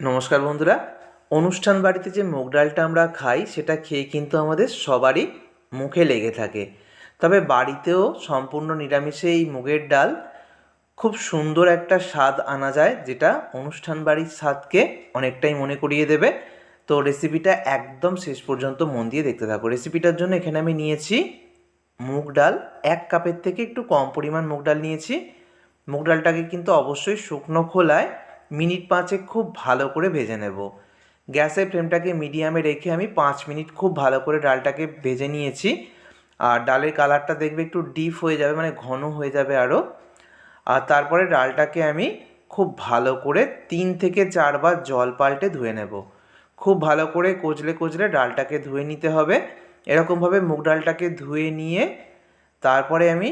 নমস্কার বন্ধুরা। অনুষ্ঠান বাড়িতে যে মুগ ডালটা আমরা খাই, সেটা খেয়ে কিন্তু আমাদের সবারই মুখে লেগে থাকে। তবে বাড়িতেও সম্পূর্ণ নিরামিষে এই মুগের ডাল খুব সুন্দর একটা স্বাদ আনা যায়, যেটা অনুষ্ঠান বাড়ির স্বাদকে অনেকটাই মনে করিয়ে দেবে। তো রেসিপিটা একদম শেষ পর্যন্ত মন দিয়ে দেখতে থাকো। রেসিপিটার জন্য এখানে আমি নিয়েছি মুগ ডাল। এক কাপের থেকে একটু কম পরিমাণ মুগ ডাল নিয়েছি। মুগ ডালটাকে কিন্তু অবশ্যই শুকনো খোলায় মিনিট পাঁচেক খুব ভালো করে ভেজে নেব। গ্যাসের ফ্লেমটাকে মিডিয়ামে রেখে আমি পাঁচ মিনিট খুব ভালো করে ডালটাকে ভেজে নিয়েছি। আর ডালের কালারটা দেখবে একটু ডিপ হয়ে যাবে মানে ঘন হয়ে যাবে আরও আর তারপরে ডালটাকে আমি খুব ভালো করে তিন থেকে চারবার জল পাল্টে ধুয়ে নেব। খুব ভালো করে কচলে কচলে ডালটাকে ধুয়ে নিতে হবে। এরকমভাবে মুগ ডালটাকে ধুয়ে নিয়ে তারপরে আমি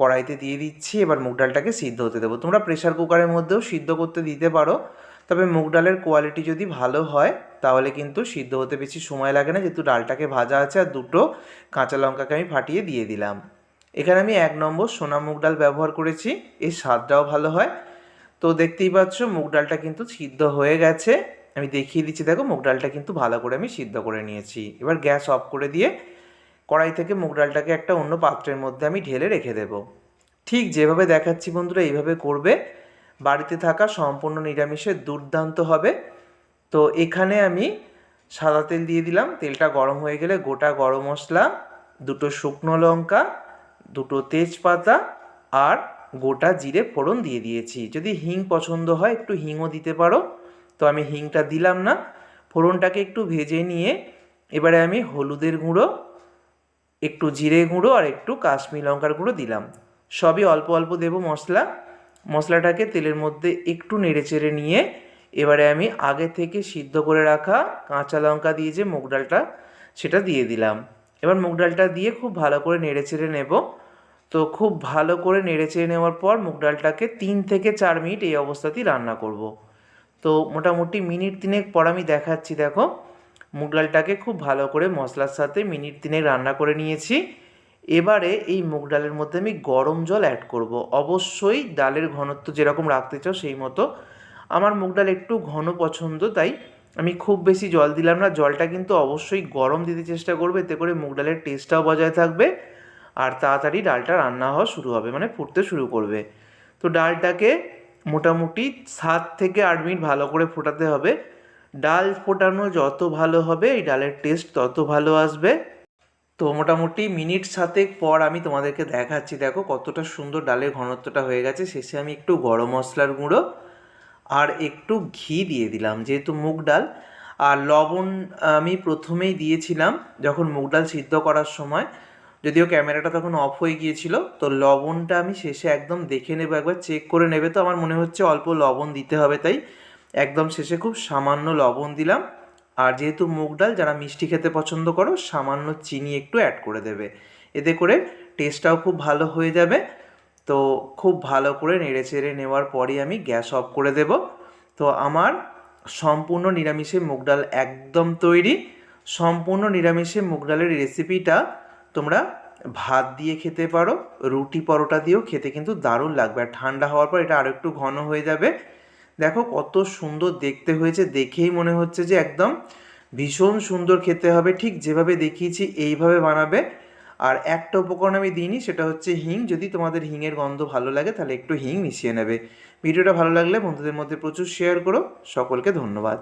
কড়াইতে দিয়ে দিচ্ছি, এবার মুগ ডালটাকে সিদ্ধ হতে দেবো। তোমরা প্রেশার কুকারের মধ্যেও সিদ্ধ করতে দিতে পারো, তবে মুগ ডালের কোয়ালিটি যদি ভালো হয়, তাহলে কিন্তু সিদ্ধ হতে বেশি সময় লাগে না, যেহেতু ডালটাকে ভাজা আছে আর দুটো কাঁচা লঙ্কাকে আমি ফাটিয়ে দিয়ে দিলাম। এখানে আমি এক নম্বর সোনা মুগ ডাল ব্যবহার করেছি, এর স্বাদটাও ভালো হয়। তো দেখতেই পাচ্ছ, মুগ ডালটা কিন্তু সিদ্ধ হয়ে গেছে। আমি দেখিয়ে দিচ্ছি, দেখো মুগ ডালটা কিন্তু ভালো করে আমি সিদ্ধ করে নিয়েছি। এবার গ্যাস অফ করে দিয়ে কড়াই থেকে মুগ ডালটাকে একটা অন্য পাত্রের মধ্যে আমি ঢেলে রেখে দেব। ঠিক যেভাবে দেখাচ্ছি বন্ধুরা, এইভাবে করবে। বাড়িতে থাকা সম্পূর্ণ নিরামিষের দুর্দান্ত হবে। তো এখানে আমি সাদা তেল দিয়ে দিলাম। তেলটা গরম হয়ে গেলে গোটা গরম মশলা, দুটো শুকনো লঙ্কা, দুটো তেজপাতা আর গোটা জিরে ফোড়ন দিয়ে দিয়েছি। যদি হিং পছন্দ হয়, একটু হিংও দিতে পারো। তো আমি হিংটা দিলাম না। ফোড়নটাকে একটু ভেজে নিয়ে এবারে আমি হলুদের গুঁড়ো একটু জিরে গুঁড়ো আর একটু কাশ্মীর লঙ্কার গুঁড়ো দিলাম। সবই অল্প অল্প দেব মশলা। মশলাটাকে তেলের মধ্যে একটু নেড়ে চেড়ে নিয়ে এবারে আমি আগে থেকে সিদ্ধ করে রাখা কাঁচা লঙ্কা দিয়ে যে মুগ ডালটা, সেটা দিয়ে দিলাম। এবার মুগ ডালটা দিয়ে খুব ভালো করে নেড়ে চেড়ে নেব। তো খুব ভালো করে নেড়ে চেড়ে নেওয়ার পর মুগ ডালটাকে তিন থেকে চার মিনিট এই অবস্থাতেই রান্না করব। তো মোটামুটি মিনিট তিনেক পর আমি দেখাচ্ছি, দেখো। মুগ ডালটাকে খুব ভালো করে মশলার সাথে মিনিট তিনেক রান্না করে নিয়েছি। এবারে এই মুগ ডালের মধ্যে আমি গরম জল অ্যাড করব। অবশ্যই ডালের ঘনত্ব যেরকম রাখতে চাও সেই মতো। আমার মুগ ডাল একটু ঘন পছন্দ, তাই আমি খুব বেশি জল দিলাম না। জলটা কিন্তু অবশ্যই গরম দিতে চেষ্টা করবে, এতে করে মুগ ডালের টেস্টটাও বজায় থাকবে আর তাড়াতাড়ি ডালটা রান্না হওয়া শুরু হবে মানে ফুটতে শুরু করবে। তো ডালটাকে মোটামুটি সাত থেকে আট মিনিট ভালো করে ফোটাতে হবে। ডাল ফোটানো যত ভালো হবে, এই ডালের টেস্ট তত ভালো আসবে। তো মোটামুটি মিনিট সাতেক পর আমি তোমাদেরকে দেখাচ্ছি, দেখো কতটা সুন্দর ডালের ঘনত্বটা হয়ে গেছে। শেষে আমি একটু গরম মশলার গুঁড়ো আর একটু ঘি দিয়ে দিলাম, যেহেতু মুগ ডাল। আর লবণ আমি প্রথমেই দিয়েছিলাম যখন মুগ ডাল সিদ্ধ করার সময়। যদিও ক্যামেরাটা তখন অফ হয়ে গিয়েছিল, তো লবণটা আমি শেষে একদম দেখে নেব, একবার চেক করে নেবে। তো আমার মনে হচ্ছে অল্প লবণ দিতে হবে, তাই একদম শেষে খুব সামান্য লবণ দিলাম। আর যেহেতু মুগ ডাল, যারা মিষ্টি খেতে পছন্দ করো, সামান্য চিনি একটু অ্যাড করে দেবে। এতে করে টেস্টটাও খুব ভালো হয়ে যাবে। তো খুব ভালো করে নেড়ে চেড়ে নেওয়ার পরই আমি গ্যাস অফ করে দেব। তো আমার সম্পূর্ণ নিরামিষে মুগ ডাল একদম তৈরি। সম্পূর্ণ নিরামিষে মুগ ডালের রেসিপিটা তোমরা ভাত দিয়ে খেতে পারো, রুটি পরোটা দিয়েও খেতে কিন্তু দারুণ লাগবে। আর ঠান্ডা হওয়ার পর এটা আরও একটু ঘন হয়ে যাবে। দেখো কত সুন্দর দেখতে হয়েছে, দেখেই মনে হচ্ছে যে একদম ভীষণ সুন্দর খেতে হবে। ঠিক যেভাবে দেখিয়েছি, এইভাবে বানাবে। আর একটা উপকরণ আমি দিইনি, সেটা হচ্ছে হিং। যদি তোমাদের হিংয়ের গন্ধ ভালো লাগে, তাহলে একটু হিং মিশিয়ে নেবে। ভিডিওটা ভালো লাগলে বন্ধুদের মধ্যে প্রচুর শেয়ার করো। সকলকে ধন্যবাদ।